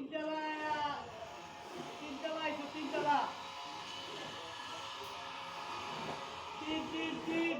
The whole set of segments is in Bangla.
তিনতলা তিনতলা এসো তিনতলা। তিন তিন তিন।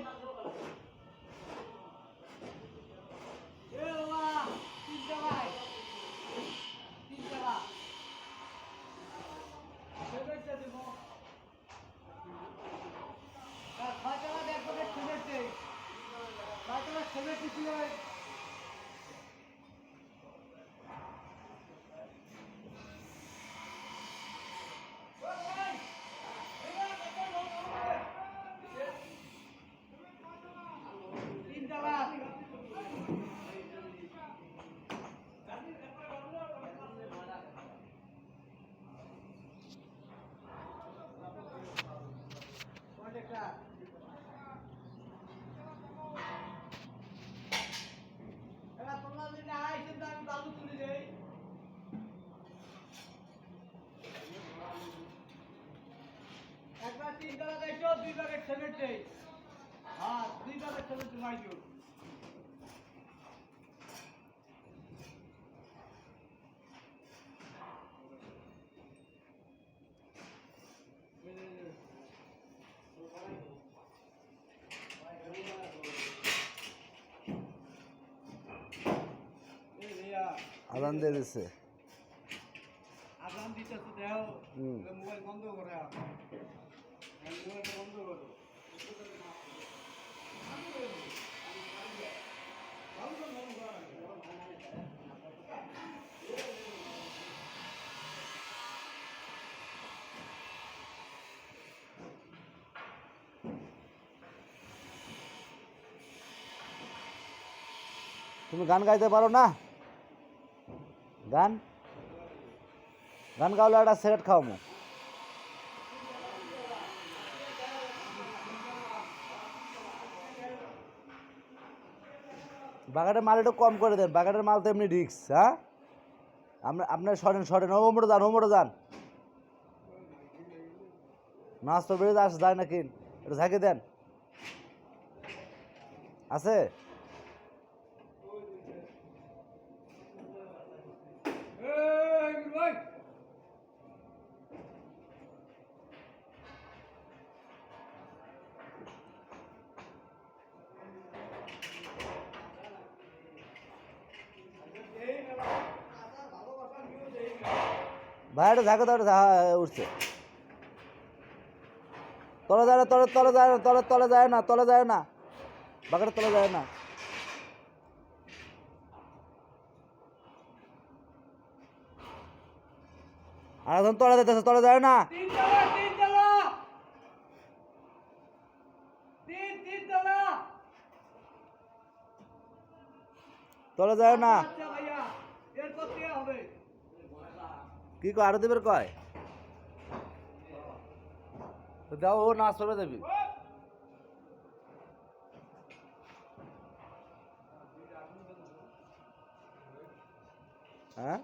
দেখছ দুই প্যাকেট সিমেন্ট দেই দুই প্যাকেট সিমেন্ট জমাই দিও এই ভাইয়া আদান দিয়ে দিচ্ছে আজান দিতেছে দেও। মোবাইল বন্ধ করো তুমি গান গাইতে পারো না? গান? গান গাওলে একটা সিগারেট খাও বাগানের মাল একটু কম করে দেন, বাগানের মাল তো এমনি রিক্স হ্যাঁ? আপনার আপনার সরেন সরেন ওমরে যান ওমরে যান। নাচ তো বেড়ে আস যায় নাকি? একটু ঝাঁকে দেন। আছে? ভাই একটা ঝাঁকে তো উঠছে। তলে যায় না, তলে তলে যায় না, তলে তলে যায় না, তলে যায় না। বাগানের তলে যায় না। আর এখন তলে যেতেছে, তলে যায় না। তলে যায় না। কি কয় আরও দেবের কয়? দাও ও নাচ করবে দেবি। হ্যাঁ?